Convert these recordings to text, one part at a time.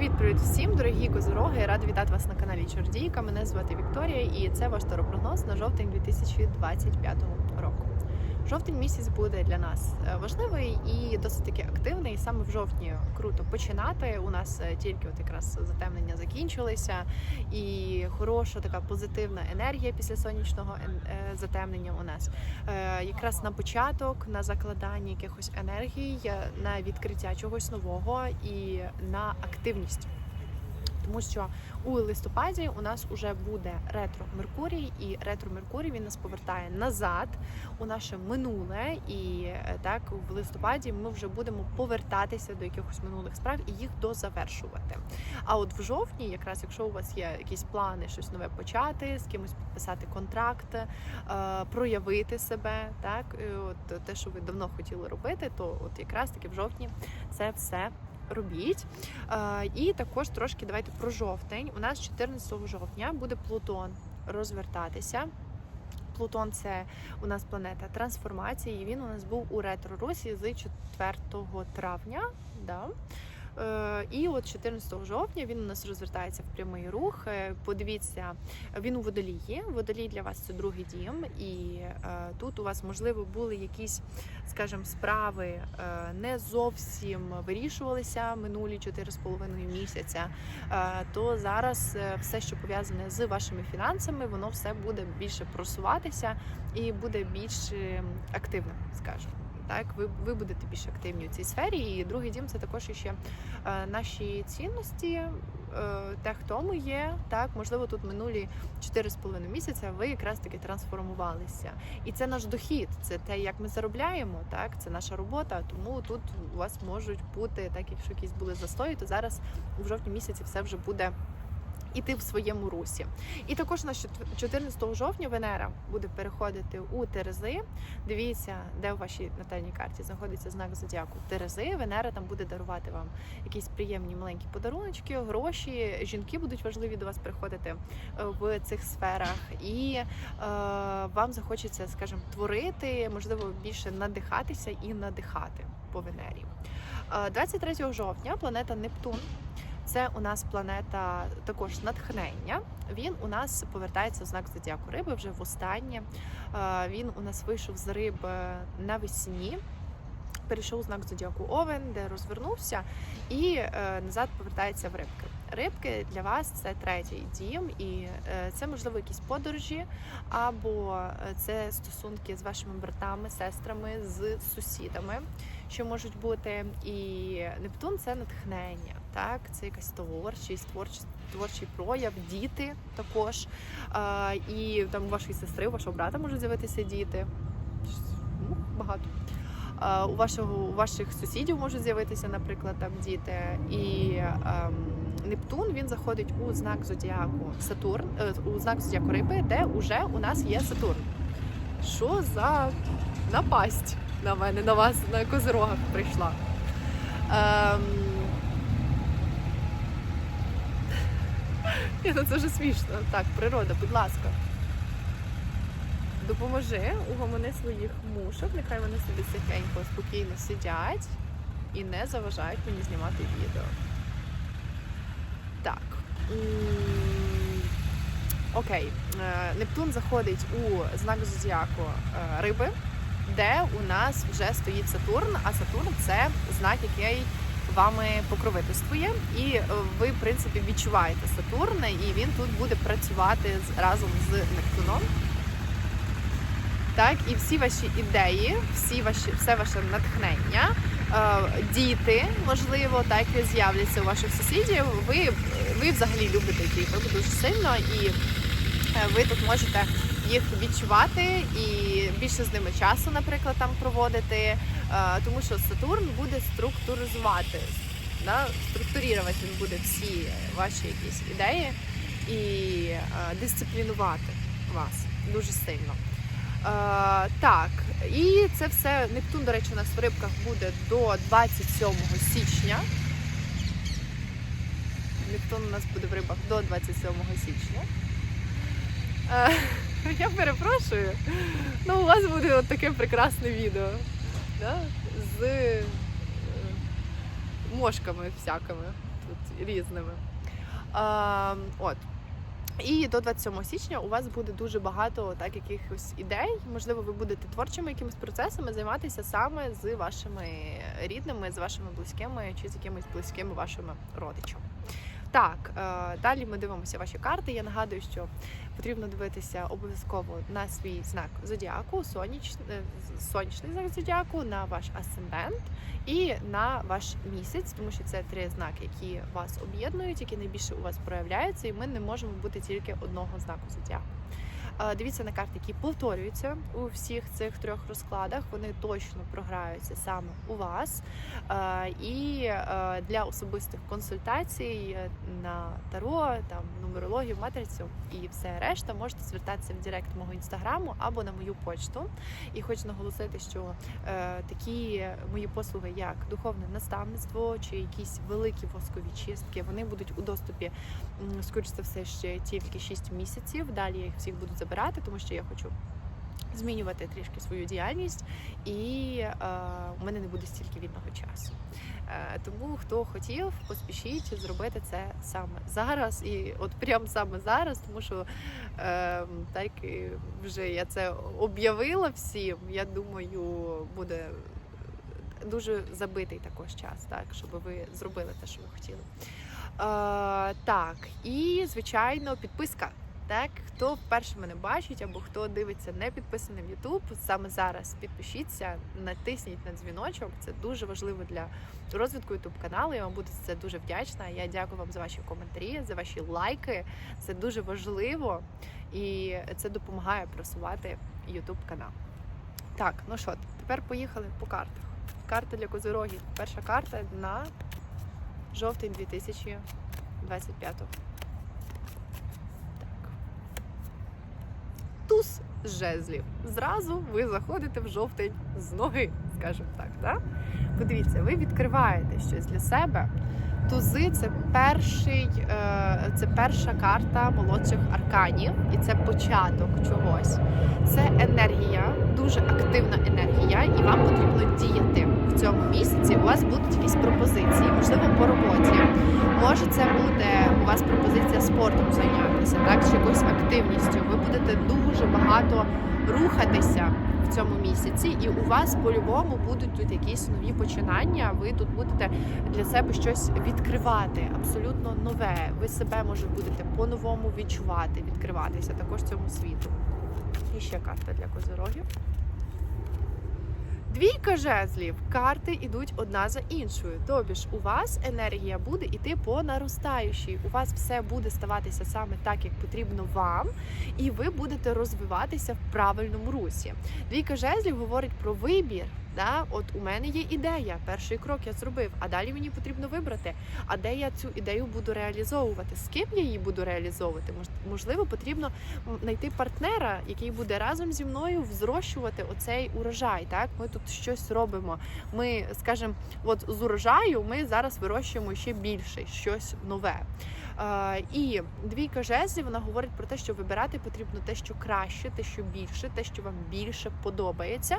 Привіт-привіт всім, дорогі козороги! Рада вітати вас на каналі Чордійка. Мене звати Вікторія, і це ваш таропрогноз на жовтень 2025 року. Жовтень місяць буде для нас е, важливий і досить таки активний. Саме в жовтні круто починати. У нас е, тільки от якраз затемнення закінчилися, і хороша така позитивна енергія після сонячного е, затемнення у нас. Якраз на початок, на закладання якихось енергій, на відкриття чогось нового і на активність. Тому що у листопаді у нас вже буде ретро Меркурій, і ретро Меркурій він нас повертає назад у наше минуле. І е, так в листопаді ми вже будемо повертатися до якихось минулих справ і їх дозавершувати. А от в жовтні, якраз якщо у вас є якісь плани, щось нове почати, з кимось підписати контракт, е, проявити себе, так от те, що ви давно хотіли робити, то от якраз таки в жовтні це все робіть. Е, І також трошки давайте про жовтень. У нас 14 жовтня буде Плутон розвертатися. Плутон це у нас планета трансформації. Він у нас був у ретро-русі з 4 травня. Да. Е, І от 14 жовтня він у нас розвертається в прямий рух. Е, Подивіться, він у водолії. Водолій для вас це другий дім, і е, тут у вас можливо були якісь, скажімо, справи не зовсім вирішувалися минулі 4,5 місяця. То зараз все, що пов'язане з вашими фінансами, воно все буде більше просуватися і буде більш активним, скажімо. Так, ви, ви будете більш активні у цій сфері. І другий дім це також ще е, наші цінності, е, те, хто ми є. Так, можливо, тут минулі 4,5 місяця ви якраз таки трансформувалися. І це наш дохід, це те, як ми заробляємо, так, це наша робота. Тому тут у вас можуть бути, так якщо якісь були застої, то зараз у жовтні місяці все вже буде. Іти в своєму русі, і також на 14 жовтня Венера буде переходити у Терези. Дивіться, де у вашій натальній карті знаходиться знак зодіаку Терези. Венера там буде дарувати вам якісь приємні маленькі подаруночки, гроші. Жінки будуть важливі до вас приходити е, в цих сферах, і е, вам захочеться, скажімо, творити, можливо, більше надихатися і надихати по Венері. Е, 23 жовтня планета Нептун. Це у нас планета також натхнення. Він у нас повертається в знак зодіаку риби вже востаннє. Е, Він у нас вийшов з риб навесні. Перейшов у знак зодіаку Овен, де розвернувся, і е, назад повертається в рибки. Рибки для вас це третій дім, і е, це можливо якісь подорожі, або е, це стосунки з вашими братами, сестрами, з сусідами, що можуть бути. І Нептун це натхнення, так це якась творчість, творчість. Творчий прояв, діти також. А, і там у вашої сестри, у вашого брата можуть з'явитися діти. Ну, багато. А, у вашого у ваших сусідів можуть з'явитися, наприклад, там діти. І ем, Нептун він заходить у знак зодіаку Сатурн, е, у знак зодіаку Риби, де вже у нас є Сатурн. Що за напасть на мене, на вас, на козирогах прийшла? Ем... ну це вже смішно. Так, природа, будь ласка. Допоможи угомони своїх мушок, нехай вони собі тихенько, спокійно сидять і не заважають мені знімати відео. Так. Окей. Е, Нептун заходить у знак зодіаку е, риби, де у нас вже стоїть Сатурн, а Сатурн це знак, який вами покровительствує, і е, ви, в принципі, відчуваєте Сатурн, і він тут буде працювати разом з Нептуном. Так, і всі ваші ідеї, всі ваші, все ваше натхнення, е, діти, можливо, так з'являться у ваших сусідів. Ви, ви взагалі любите їх дуже сильно, і е, ви тут можете їх відчувати і більше з ними часу, наприклад, там проводити, е, тому що Сатурн буде структуризувати, да, структурувати він буде всі ваші якісь ідеї і е, дисциплінувати вас дуже сильно. Е, так, і це все. Нептун, до речі, у нас в рибках буде до 27 січня. Нептун у нас буде в рибах до 27 січня. Я перепрошую. Ну, у вас буде от таке прекрасне відео. Да? З е, мошками всякими тут різними. Е, от. І до 27 січня у вас буде дуже багато так якихось ідей. Можливо, ви будете творчими якимись процесами займатися саме з вашими рідними, з вашими близькими чи з якимись близькими вашими родичами. Так, е, далі ми дивимося ваші карти. Я нагадую, що потрібно дивитися обов'язково на свій знак зодіаку, соніч, е, сонячний знак зодіаку, на ваш асцендент і на ваш місяць, тому що це три знаки, які вас об'єднують, які найбільше у вас проявляються, і ми не можемо бути тільки одного знаку зодіаку. Дивіться на карти, які повторюються у всіх цих трьох розкладах. Вони точно програються саме у вас. І для особистих консультацій е, на таро, там нумерологію, матрицю і все решта можете звертатися в Директ мого інстаграму або на мою почту. І хочу наголосити, що е, такі мої послуги, як духовне наставництво чи якісь великі воскові чистки, вони будуть у доступі скоріш за все ще тільки 6 місяців. Далі я їх всіх буду забирати, тому що я хочу. Змінювати трішки свою діяльність, і е, у мене не буде стільки вільного часу. Е, тому хто хотів, поспішіть зробити це саме зараз, і от прямо саме зараз, тому що е, так вже я це об'явила всім. Я думаю, буде дуже забитий також час, так щоб ви зробили те, що ви хотіли. Е, так, і звичайно, підписка. Так, хто вперше мене бачить або хто дивиться не підписаний в YouTube, саме зараз підпишіться, натисніть на дзвіночок. Це дуже важливо для розвитку YouTube каналу. Я вам буду за це дуже вдячна. Я дякую вам за ваші коментарі, за ваші лайки. Це дуже важливо і це допомагає просувати YouTube канал. Так, ну що, тепер поїхали по картах. Карта для козирогів. Перша карта на жовтень 2025 Так. Туз жезлів. Зразу ви заходите в жовтень з ноги, скажімо так. Да? Подивіться, ви відкриваєте щось для себе. Тузи це перший, е, це перша карта молодших арканів, і це початок чогось. Це енергія, дуже активна енергія, і вам потрібно діяти в цьому місяці. У вас будуть якісь пропозиції, можливо, по роботі. Може, це буде у вас пропозиція спортом зайнятися, так чи якоюсь активністю. Ви будете дуже багато рухатися в цьому місяці, і у вас по-любому будуть тут якісь нові починання. Ви тут будете для себе щось відкривати, абсолютно нове. Ви себе може будете по-новому відчувати, відкриватися також цьому світу. І ще карта для козирогів. Двійка жезлів. Карти йдуть одна за іншою. Тобі ж у вас енергія буде йти по наростаючій. У вас все буде ставатися саме так, як потрібно вам, і ви будете розвиватися в правильному русі. Двійка жезлів говорить про вибір. Да? От у мене є ідея, перший крок я зробив, а далі мені потрібно вибрати, а де я цю ідею буду реалізовувати, з ким я її буду реалізовувати. Мож- Можливо, потрібно знайти партнера, який буде разом зі мною взрощувати оцей урожай. Так, ми тут щось робимо. Ми, скажімо, от з урожаю ми зараз вирощуємо ще більше, щось нове. І двійка жезлів вона говорить про те, що вибирати потрібно те, що краще, те, що більше, те, що вам більше подобається,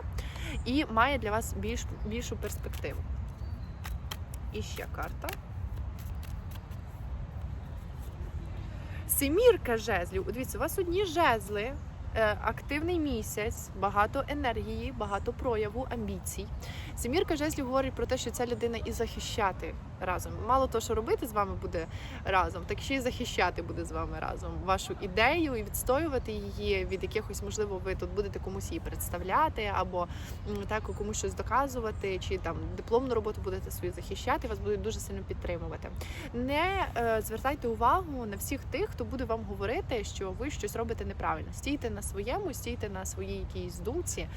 і має для вас більш, більшу перспективу. І ще карта. Семірка жезлів. Дивіться, у вас одні жезли, е, активний місяць, багато енергії, багато прояву, амбіцій. Семірка жезлів говорить про те, що ця людина і захищати разом. Мало того, що робити з вами буде разом, так ще й захищати буде з вами разом вашу ідею і відстоювати її від якихось, можливо, ви тут будете комусь її представляти, або так комусь щось доказувати, чи там дипломну роботу будете свою захищати, вас будуть дуже сильно підтримувати. Не е, звертайте увагу на всіх тих, хто буде вам говорити, що ви щось робите неправильно. Стійте на своєму, стійте на своїй якійсь думці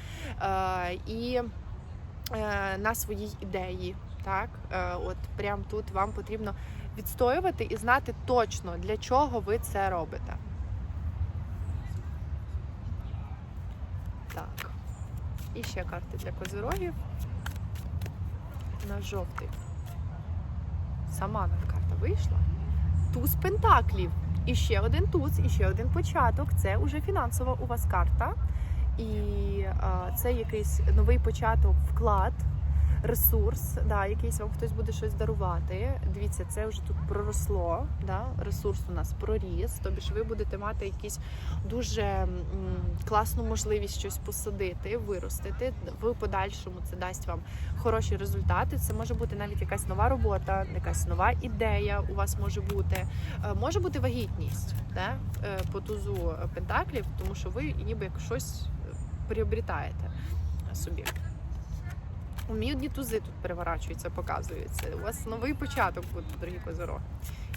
е, і на своїй ідеї. Так, е, от прямо тут вам потрібно відстоювати і знати точно для чого ви це робите. Так. І ще карти для козирогів. На жовтий. Сама нам карта вийшла. Туз пентаклів. І ще один туз, і ще один початок. Це уже фінансова у вас карта. І а, це якийсь новий початок, вклад, ресурс, да, якийсь вам хтось буде щось дарувати. Дивіться, це вже тут проросло. Да? Ресурс у нас проріс. Тобі ж ви будете мати якісь дуже м, класну можливість щось посадити, виростити. В подальшому це дасть вам хороші результати. Це може бути навіть якась нова робота, якась нова ідея у вас може бути. Е, Може бути вагітність да? е, по тузу пентаклів, тому що ви ніби як щось приобрітаєте собі. У мій одні тузи тут переворачуються, показуються. У вас новий початок буде, дорогі козороги.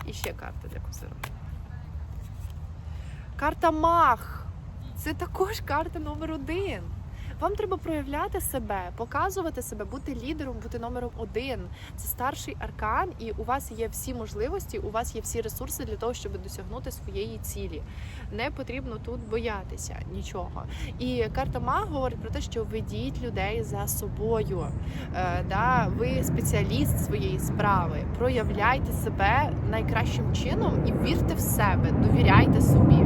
І ще карта для козирог. Карта Мах. Це також карта номер один. Вам треба проявляти себе, показувати себе, бути лідером, бути номером один. Це старший аркан, і у вас є всі можливості, у вас є всі ресурси для того, щоб досягнути своєї цілі. Не потрібно тут боятися нічого. І карта Маг говорить про те, що ведіть людей за собою. Е, да, ви спеціаліст своєї справи. Проявляйте себе найкращим чином і вірте в себе, довіряйте собі.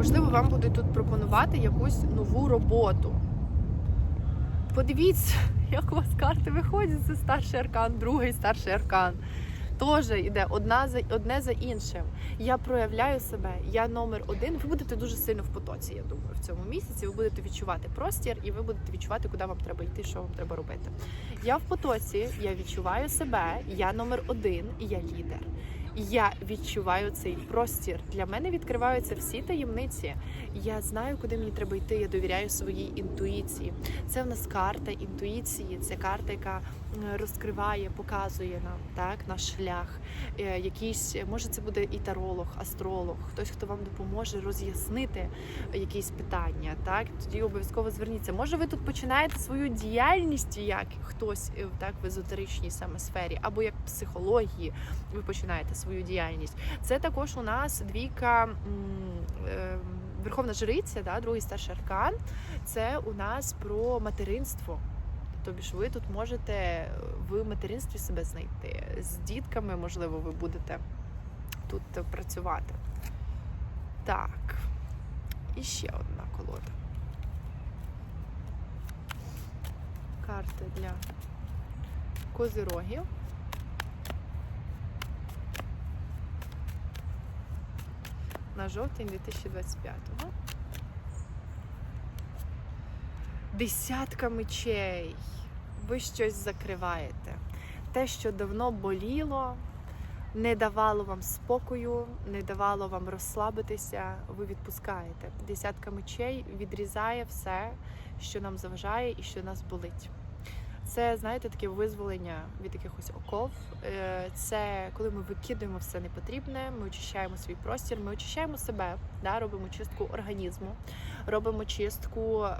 Можливо, вам будуть тут якусь нову роботу. Подивіться, як у вас карти виходять. Це старший аркан, другий старший аркан. Теж йде одна за одне за іншим. Я проявляю себе, я номер один. Ви будете дуже сильно в потоці, я думаю, в цьому місяці. Ви будете відчувати простір, і ви будете відчувати, куди вам треба йти, що вам треба робити. Я в потоці, я відчуваю себе, я номер один, і я лідер. Я відчуваю цей простір. Для мене відкриваються всі таємниці. Я знаю, куди мені треба йти. Я довіряю своїй інтуїції. Це в нас карта інтуїції. Це карта, яка розкриває, показує нам так наш шлях. Е, Якийсь може це буде і таролог, астролог, хтось, хто вам допоможе роз'яснити якісь питання. Так тоді обов'язково зверніться. Може, ви тут починаєте свою діяльність як хтось е, так в езотеричній саме сфері, або як психології ви починаєте свою діяльність. Це також у нас двійка. е, Верховна жриця, да, другий старший аркан, це у нас про материнство. Тобі ж ви тут можете в материнстві себе знайти. З дітками, можливо, ви будете тут працювати. Так. І ще одна колода. Карти для козирогів. на жовтень 2025-го. Десятка мечей. Ви щось закриваєте. Те, що давно боліло, не давало вам спокою, не давало вам розслабитися, ви відпускаєте. Десятка мечей відрізає все, що нам заважає і що нас болить. Це, знаєте, таке визволення від якихось оков. Е, Це коли ми викидаємо все непотрібне, ми очищаємо свій простір, ми очищаємо себе, да, робимо чистку організму, робимо чистку, е,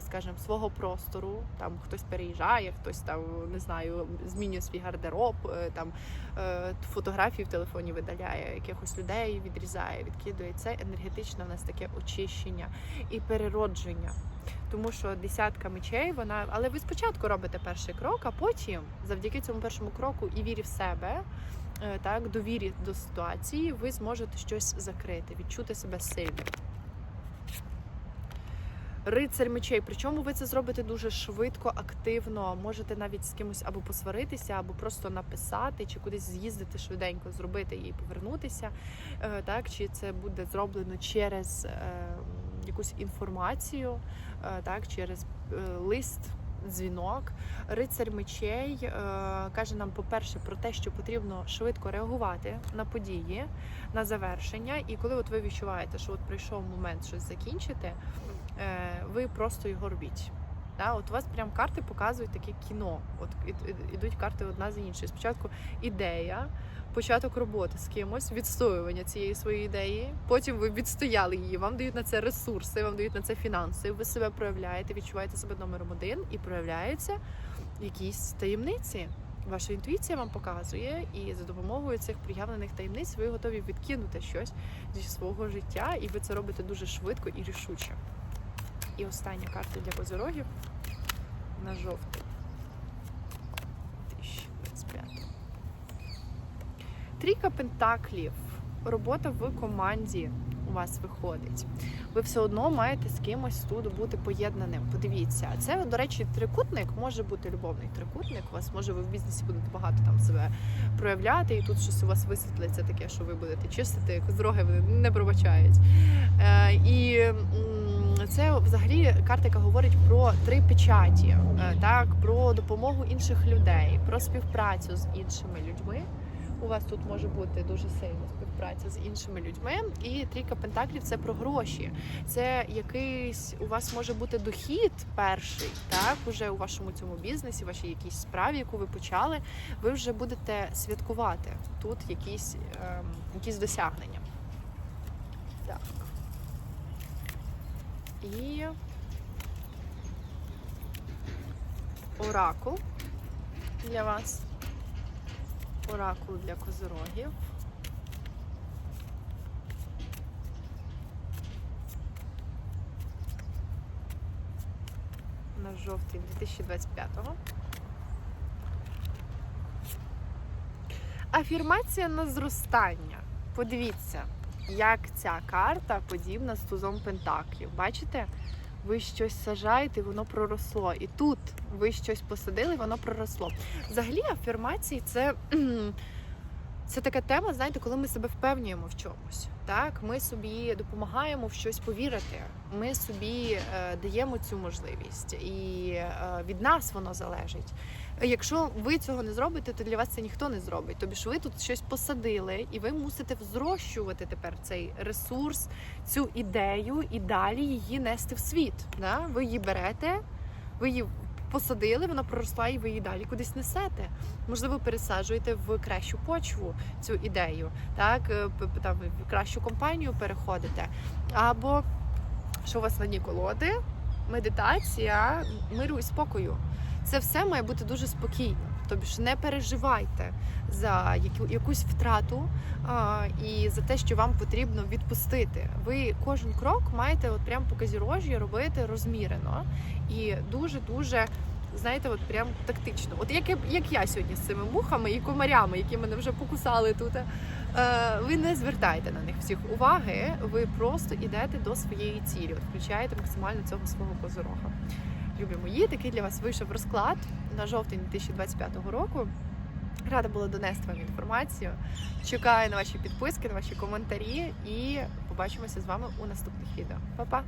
скажімо, свого простору. Там хтось переїжджає, хтось там не знаю, змінює свій гардероб, е, там е, фотографії в телефоні видаляє, якихось людей відрізає, відкидує. Це енергетичне в нас таке очищення і переродження. Тому що десятка мечей, вона, але ви спочатку робите перший крок, а потім, завдяки цьому першому кроку і вірі в себе, так, довірі до ситуації, ви зможете щось закрити, відчути себе сильним. Рицарь мечей. Причому ви це зробите дуже швидко, активно. Можете навіть з кимось або посваритися, або просто написати, чи кудись з'їздити швиденько, зробити і повернутися. Е, Так, чи це буде зроблено через е, якусь інформацію, е, так, через е, лист. Дзвінок, рицар мечей е, каже нам, по-перше, про те, що потрібно швидко реагувати на події, на завершення. І коли от ви відчуваєте, що от прийшов момент щось закінчити, е, ви просто його робіть. Да, от у вас прям карти показують таке кіно. От ід- ід- ідуть карти одна за іншою. Спочатку ідея, початок роботи з кимось, відстоювання цієї своєї ідеї. Потім ви відстояли її, вам дають на це ресурси, вам дають на це фінанси. Ви себе проявляєте, відчуваєте себе номером один і проявляються якісь таємниці. Ваша інтуїція вам показує, і за допомогою цих проявлених таємниць ви готові відкинути щось зі свого життя, і ви це робите дуже швидко і рішуче. І остання карта для козирогів на жовтий 2025. Трійка пентаклів. робота в команді у вас виходить. Ви все одно маєте з кимось тут бути поєднаним. Подивіться, це, до речі, трикутник може бути любовний трикутник. У вас може ви в бізнесі будете багато там себе проявляти, і тут щось у вас висвітлиться таке, що ви будете чистити, з дороги вони не пробачають. Е, і це взагалі карта, яка говорить про три печаті, е, так про допомогу інших людей, про співпрацю з іншими людьми. У вас тут може бути дуже сильна співпраця з іншими людьми. І трійка пентаклів це про гроші. Це якийсь у вас може бути дохід перший, так уже у вашому цьому бізнесі, вашій якійсь справі, яку ви почали. Ви вже будете святкувати тут якісь, ем, якісь досягнення. Так. І оракул для вас. Оракул для козирогів. На жовтень 2025-го. Афірмація на зростання. Подивіться, як ця карта подібна з тузом пентаклів. Бачите? Ви щось сажаєте, воно проросло. І тут ви щось посадили, воно проросло. Взагалі, афірмації це, це така тема, знаєте, коли ми себе впевнюємо в чомусь. Так, ми собі допомагаємо в щось повірити. Ми собі е, даємо цю можливість, і е, від нас воно залежить. Якщо ви цього не зробите, то для вас це ніхто не зробить. Тобі ж ви тут щось посадили, і ви мусите взрощувати тепер цей ресурс, цю ідею і далі її нести в світ. Да? Ви її берете, ви її посадили, вона проросла, і ви її далі кудись несете. Можливо, пересаджуєте в кращу почву цю ідею, так е, там в кращу компанію переходите. Або що у вас на дні колоди, медитація, миру і спокою. Це все має бути дуже спокійно. Тобі ж не переживайте за яку, якусь втрату і за те, що вам потрібно відпустити. Ви кожен крок маєте от прям по казірожі робити розмірено і дуже дуже. Знаєте, от прям тактично. От як, як я сьогодні з цими мухами і комарями, які мене вже покусали тут. Е, ви не звертайте на них всіх уваги, ви просто йдете до своєї цілі, от включаєте максимально цього свого козорога. Любі мої, такий для вас вийшов розклад на жовтень 2025 року. Рада була донести вам інформацію. Чекаю на ваші підписки, на ваші коментарі і побачимося з вами у наступних відео. Па-па!